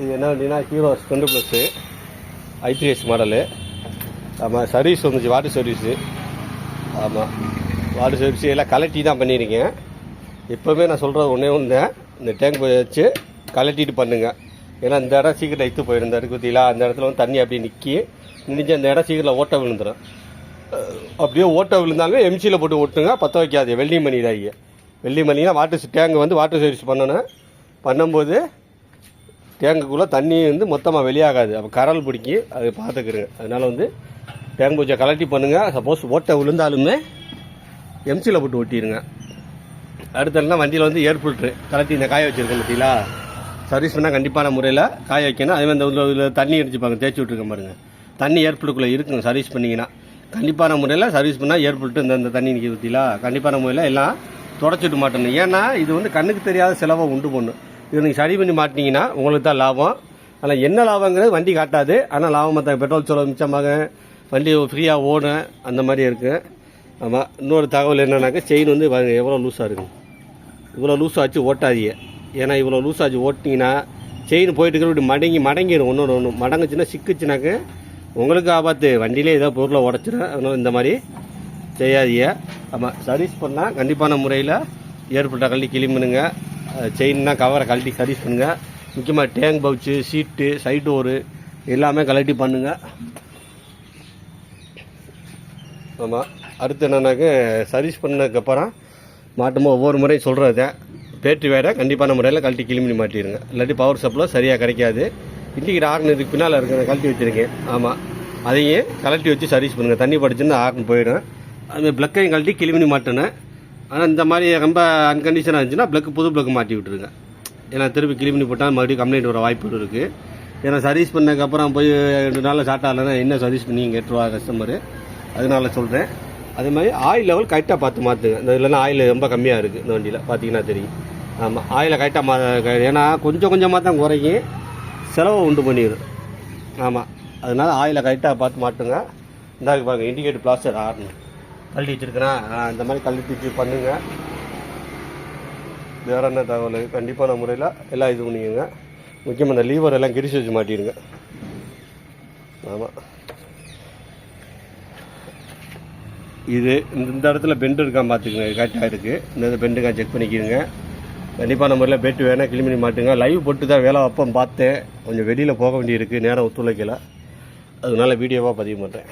இது என்ன வண்டினா Hero splendor plus I three S model ஆமாம் சர்வீஸ் வந்துச்சு வாட்டர் சர்வீஸு ஆமாம் வாட்டர் சர்வீஸ் எல்லாம் கலட்டி தான் பண்ணியிருக்கேன். எப்போவுமே நான் சொல்கிறது ஒன்றே ஒன்று இந்த டேங்க் வச்சு கலட்டிட்டு பண்ணுங்க. ஏன்னா இந்த இடம் சீக்கிரம் எடுத்து போயிடும் இந்த இடத்துக்கு அந்த இடத்துல வந்து தண்ணி அப்படியே நிற்கி நினைஞ்சு அந்த இடம் சீக்கிரம் ஓட்ட விழுந்துடும் அப்படியே ஓட்ட விழுந்தாலும் எம்சியில் போட்டு ஓட்டுங்க பற்ற வைக்காது வெள்ளி மணி தான் வெள்ளி மணினா வாட்டர் டேங்க் வந்து வாட்டர் சர்வீஸ் பண்ணணும். பண்ணும்போது டேங்குக்குள்ளே தண்ணி வந்து மொத்தமாக வெளியாகாது. அப்போ கரல் பிடிக்கி அது பார்த்துக்குறேங்க அதனால் வந்து டேங்க் பூஜை கலெக்டி பண்ணுங்கள் சப்போஸ் ஓட்டை விழுந்தாலுமே எம்சியில் போட்டு ஒட்டிடுங்க அடுத்ததுனா வண்டியில் வந்து ஏர் ஃபில்ட்ரு கலட்டி இந்த காய வச்சுருக்கேன் பார்த்தீங்களா? சர்வீஸ் பண்ணால் கண்டிப்பான முறையில் காய வைக்கணும். அதே மாதிரி இந்த இதில் தண்ணி அடிச்சுப்பாங்க தேய்ச்சி விட்ருக்கேன் பாருங்கள் தண்ணி ஏர் ஃபில்ட்டுக்குள்ளே இருக்குங்க சர்வீஸ் பண்ணிங்கன்னா. கண்டிப்பான முறையில் சர்வீஸ் பண்ணால் ஏர் ஃபில்ட்டு இந்த இந்த தண்ணி நிற்கிது பார்த்தீங்களா? கண்டிப்பான முறையில் எல்லாம் தொடச்சிட்டு மாட்டணும். ஏன்னா இது வந்து கண்ணுக்கு தெரியாத செலவை உண்டு பண்ணும் இது நீங்கள் சரி பண்ணி மாட்டினீங்கன்னா உங்களுக்கு தான் லாபம். ஆனால் என்ன லாபங்கிறது வண்டி காட்டாது. ஆனால் லாபமாக தான் பெட்ரோல் செலவு மிச்சமாக வண்டி ஃப்ரீயாக ஓடும். அந்த மாதிரி இருக்குது ஆமாம் இன்னொரு தகவல் என்னன்னாக்கா செயின் வந்து பாருங்கள் எவ்வளோ லூஸாக இருக்கும் இவ்வளோ லூஸ் ஆச்சு ஓட்டாதீங்க. ஏன்னா இவ்வளோ லூஸ் ஆச்சு ஓட்டினீங்கன்னா செயின் போயிட்டு இருக்கிற இப்படி மடங்கி மடங்கிடும். ஒன்று ஒன்று மடங்குச்சுன்னா சிக்குச்சுனாக்க உங்களுக்கு ஆபத்து. வண்டியிலே ஏதோ பொருளை உடச்சிடும் அதனால இந்த மாதிரி செய்யாதீங்க. ஆமாம் சர்வீஸ் பண்ணால் கண்டிப்பான முறையில் ஏற்பட்ட கழட்டி கிளிம்புனுங்க. செயின்னா கவரை கழட்டி சர்வீஸ் பண்ணுங்கள் முக்கியமாக tank pouch seat side door எல்லாமே கழட்டி பண்ணுங்கள் ஆமாம் அடுத்து என்னன்னாக்க சர்வீஸ் பண்ணதுக்கப்புறம் மாட்டும்போது ஒவ்வொரு முறையும் சொல்கிறது பேட்டரி வேற கண்டிப்பான முறையில் கழட்டி கிளிமி மாட்டிடுங்க இல்லாட்டி பவர் சப்ளை சரியாக கிடைக்காது. இண்டிகேட் ஆர்ன் இதுக்கு பின்னால் இருக்கிற கழட்டி வச்சுருக்கேன். ஆமாம் அதையும் கழட்டி வச்சு சர்வீஸ் பண்ணுங்கள் தண்ணி படிச்சுன்னு ஆர்ன் போயிடும். அதுமாதிரி ப்ளக்கையும் கழட்டி கிளிமினி மாட்டணும் ஆனால் இந்த மாதிரி ரொம்ப அன்கண்டிஷனாக இருந்துச்சுன்னா ப்ளக்கு புது ப்ளக்கு மாட்டி விட்டுருங்க. ஏன்னா திருப்பி கிளி பண்ணி போட்டால் மறுபடியும் கம்ப்ளைண்ட் வர வாய்ப்பு இருக்குது ஏன்னா சர்வீஸ் பண்ணதுக்கப்புறம் போய் ரெண்டு நாளில் ஸ்டார்ட் ஆகலைன்னா என்ன சர்வீஸ் பண்ணி கேட்டுருவா கஸ்டமரு அதனால சொல்கிறேன் அதே மாதிரி ஆயில் லெவல் கரெக்டாக பார்த்து மாற்றுங்க இந்த இல்லைன்னா ஆயில் ரொம்ப கம்மியாக இருக்குது இந்த வண்டியில். பார்த்தீங்கன்னா தெரியும். ஆமாம் ஆயிலை கரெக்டாக மா ஏன்னா கொஞ்சம் கொஞ்சமாக தான் குறையும். செலவை உண்டு பண்ணிடும் ஆமாம் அதனால் ஆயிலை கரெக்டாக பார்த்து மாட்டுங்க இந்தாக்கு பாருங்கள் இண்டிகேட்டர் பிளாஸ்டர் ஆடணும் கழட்டி வச்சுருக்கிறேன். இந்த மாதிரி கழட்டி வச்சு பண்ணுங்கள் வேறு என்ன தகவல்? கண்டிப்பான முறையில் எல்லாம் இது பண்ணிக்கோங்க. முக்கியமாக இந்த லீவர் எல்லாம் கிரிச்சு வச்சு மாட்டிடுங்க. ஆமாம் இது இந்த இந்த இடத்துல பெண்டு இருக்கான் பார்த்துக்குங்க. கரெக்டாக இருக்குது இந்த பெண்டுக்கான் செக் பண்ணிக்கிடுங்க கண்டிப்பான முறையில் பெட்டு வேணால் கிளி பண்ணி மாட்டுங்க. லைவ் போட்டு தான் வேலை வைப்போம் பார்த்தேன். கொஞ்சம் வெளியில் போக வேண்டியிருக்கு. நேரம் ஒத்துழைக்கலை. அதனால வீடியோவாக பதிவு பண்ணுறேன்